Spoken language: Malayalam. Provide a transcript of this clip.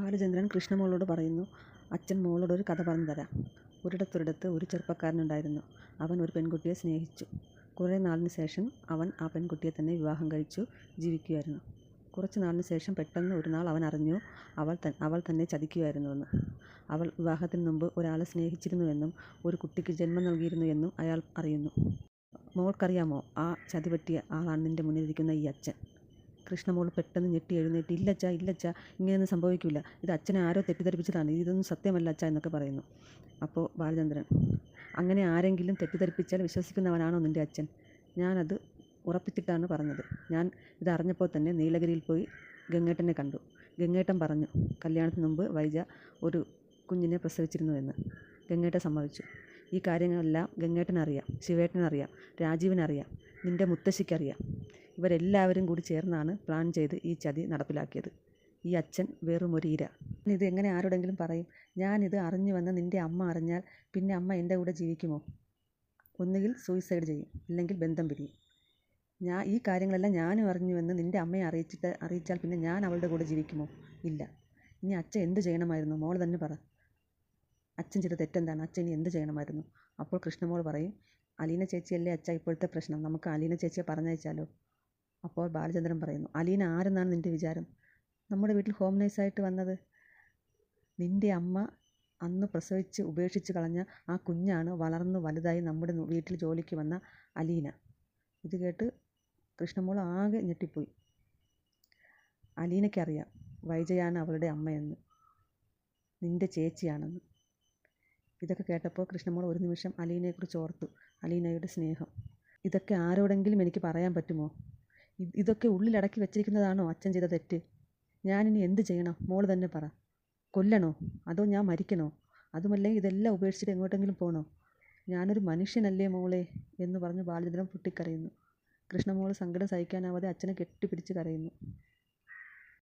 ബാലചന്ദ്രൻ കൃഷ്ണമോളോട് പറയുന്നു അച്ഛൻ മോളോടൊരു കഥ പറഞ്ഞു തരാം. ഒരിടത്തൊരിടത്ത് ഒരു ചെറുപ്പക്കാരനുണ്ടായിരുന്നു. അവൻ ഒരു പെൺകുട്ടിയെ സ്നേഹിച്ചു. കുറേ നാളിന് ശേഷം അവൻ ആ പെൺകുട്ടിയെ തന്നെ വിവാഹം കഴിച്ചു ജീവിക്കുകയായിരുന്നു കുറച്ച് നാളിന് ശേഷം പെട്ടെന്ന് ഒരു നാൾ അവൻ അറിഞ്ഞു അവൾ തൻ അവൾ തന്നെ ചതിക്കുകയായിരുന്നുവെന്ന് അവൾ വിവാഹത്തിന് മുമ്പ് ഒരാളെ സ്നേഹിച്ചിരുന്നുവെന്നും ഒരു കുട്ടിക്ക് ജന്മം നൽകിയിരുന്നു എന്നും അയാൾ അറിയുന്നു. മോൾക്കറിയാമോ ആ ചതി പറ്റിയ ആളാണ് നിന്റെ മുന്നിലിരിക്കുന്ന ഈ അച്ഛൻ. കൃഷ്ണമോൾ പെട്ടെന്ന് ഞെട്ടി എഴുന്നേറ്റ് ഇല്ലച്ച ഇല്ലച്ച ഇങ്ങനെയൊന്നും സംഭവിക്കില്ല ഇത് അച്ഛനെ ആരോ തെറ്റിദ്ധരിപ്പിച്ചതാണ്. ഇതൊന്നും സത്യമല്ല അച്ഛ എന്നൊക്കെ പറയുന്നു. അപ്പോൾ ബാലചന്ദ്രൻ അങ്ങനെ ആരെങ്കിലും തെറ്റിദ്ധരിപ്പിച്ചാൽ വിശ്വസിക്കുന്നവനാണോ നിന്റെ അച്ഛൻ? ഞാനത് ഉറപ്പിച്ചിട്ടാണ് പറഞ്ഞത്. ഞാൻ ഇതറിഞ്ഞപ്പോൾ തന്നെ നീലഗിരിയിൽ പോയി ഗംഗേട്ടനെ കണ്ടു. ഗംഗേട്ടൻ പറഞ്ഞു കല്യാണത്തിന് മുമ്പ് വൈജ ഒരു കുഞ്ഞിനെ പ്രസവിച്ചിരുന്നു എന്ന്. ഗംഗേട്ടൻ സമ്മതിച്ചു. ഈ കാര്യങ്ങളെല്ലാം ഗംഗേട്ടനറിയാം ശിവേട്ടനറിയാം രാജീവിനറിയാം നിന്റെ മുത്തശ്ശിക്കറിയാം. ഇവരെല്ലാവരും കൂടി ചേർന്നാണ് പ്ലാൻ ചെയ്ത് ഈ ചതി നടപ്പിലാക്കിയത്. ഈ അച്ഛൻ വെറും ഒരു ഇര. ഇത് എങ്ങനെ ആരോടെങ്കിലും പറയും? ഞാനിത് അറിഞ്ഞുവെന്ന് നിന്റെ അമ്മ അറിഞ്ഞാൽ പിന്നെ അമ്മ എന്റെ കൂടെ ജീവിക്കുമോ? ഒന്നുകിൽ സൂയിസൈഡ് ചെയ്യും ഇല്ലെങ്കിൽ ബന്ധം പിരിയും. ഞാൻ ഈ കാര്യങ്ങളെല്ലാം ഞാനും അറിഞ്ഞുവെന്ന് നിന്റെ അമ്മയെ അറിയിച്ചിട്ട് അറിയിച്ചാൽ പിന്നെ ഞാൻ അവളുടെ കൂടെ ജീവിക്കുമോ? ഇല്ല. ഇനി അച്ഛൻ എന്ത് ചെയ്യണമായിരുന്നു? മോൾ തന്നെ പറ. അച്ഛൻ ചെയ്ത തെറ്റെന്താണ്? അച്ഛൻ ഇനി എന്ത് ചെയ്യണമായിരുന്നു? അപ്പോൾ കൃഷ്ണമോൾ പറയും അലീന ചേച്ചിയല്ലേ അച്ഛ ഇപ്പോഴത്തെ പ്രശ്നം? നമുക്ക് അലീന ചേച്ചിയെ പറഞ്ഞയച്ചാലോ? അപ്പോൾ ബാലചന്ദ്രൻ പറയുന്നു അലീന ആരെന്നാണ് നിന്റെ വിചാരം? നമ്മുടെ വീട്ടിൽ ഹോം നേഴ്സായിട്ട് വന്നത്? നിന്റെ അമ്മ അന്ന് പ്രസവിച്ച് ഉപേക്ഷിച്ച് കളഞ്ഞ ആ കുഞ്ഞാണ് വളർന്ന് വലുതായി നമ്മുടെ വീട്ടിൽ ജോലിക്ക് വന്ന അലീന. ഇത് കേട്ട് കൃഷ്ണമോൾ ആകെ ഞെട്ടിപ്പോയി. അലീനയ്ക്കറിയാം വൈജയാണ് അവളുടെ അമ്മയെന്ന്. നിന്റെ ചേച്ചിയാണെന്ന്. ഇതൊക്കെ കേട്ടപ്പോൾ കൃഷ്ണമോൾ ഒരു നിമിഷം അലീനയെക്കുറിച്ച് ഓർത്തു അലീനയുടെ സ്നേഹം. ഇതൊക്കെ ആരോടെങ്കിലും എനിക്ക് പറയാൻ പറ്റുമോ? ഇതൊക്കെ ഉള്ളിലടക്കി വെച്ചിരിക്കുന്നതാണോ അച്ഛൻ ചെയ്ത തെറ്റ്? ഞാനിനി എന്ത് ചെയ്യണം? മോൾ തന്നെ പറ. കൊല്ലണോ? അതോ ഞാൻ മരിക്കണോ? അതുമല്ലെങ്കിൽ ഇതെല്ലാം ഉപേക്ഷിച്ചിട്ട് എങ്ങോട്ടെങ്കിലും പോകണോ ഞാനൊരു മനുഷ്യനല്ലേ മോളെ എന്ന് പറഞ്ഞ് ബാലചന്ദ്രൻ പൊട്ടിക്കരയുന്നു. കൃഷ്ണമോൾ സങ്കടം സഹിക്കാനാവാതെ അച്ഛനെ കെട്ടിപ്പിടിച്ച് കരയുന്നു.